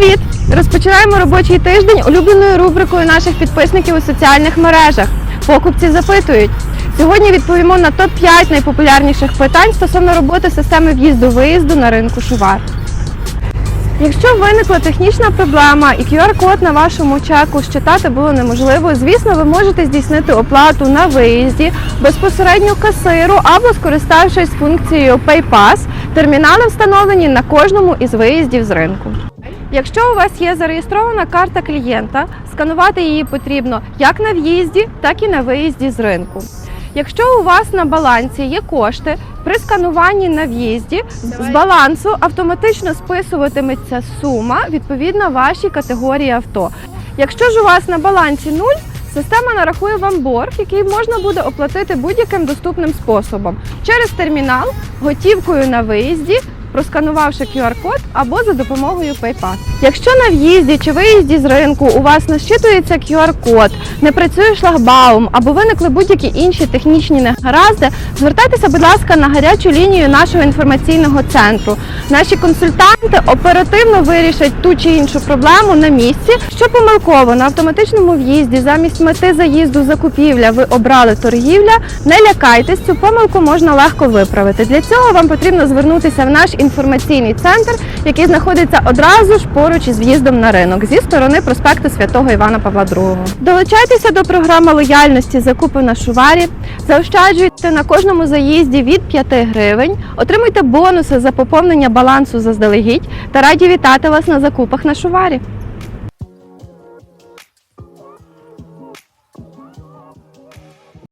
Привіт! Розпочинаємо робочий тиждень улюбленою рубрикою наших підписників у соціальних мережах. Покупці запитують. Сьогодні відповімо на топ-5 найпопулярніших питань стосовно роботи системи в'їзду-виїзду на ринку Шувар. Якщо виникла технічна проблема і QR-код на вашому чеку щитати було неможливо, звісно, ви можете здійснити оплату на виїзді безпосередньо касиру або скориставшись функцією PayPass. Термінали встановлені на кожному із виїздів з ринку. Якщо у вас є зареєстрована карта клієнта, сканувати її потрібно як на в'їзді, так і на виїзді з ринку. Якщо у вас на балансі є кошти, при скануванні на в'їзді з балансу автоматично списуватиметься сума відповідна вашій категорії авто. Якщо ж у вас на балансі нуль, система нарахує вам борг, який можна буде оплатити будь-яким доступним способом через термінал, готівкою на виїзді, просканувавши QR-код або за допомогою PayPass. Якщо на в'їзді чи виїзді з ринку у вас не щитується QR-код, не працює шлагбаум або виникли будь-які інші технічні негаразди, звертайтеся, будь ласка, на гарячу лінію нашого інформаційного центру. Наші консультанти оперативно вирішать ту чи іншу проблему на місці. Що помилково на автоматичному в'їзді замість мети заїзду закупівля ви обрали торгівля. Не лякайтесь, цю помилку можна легко виправити. Для цього вам потрібно звернутися в наш інформаційний центр, який знаходиться одразу ж поруч із в'їздом на ринок зі сторони проспекту Святого Івана Павла II. Долучайтеся до програми лояльності закупи на шуварі, заощаджуйте на кожному заїзді від 5 гривень, отримуйте бонуси за поповнення балансу заздалегідь та раді вітати вас на закупах на шуварі.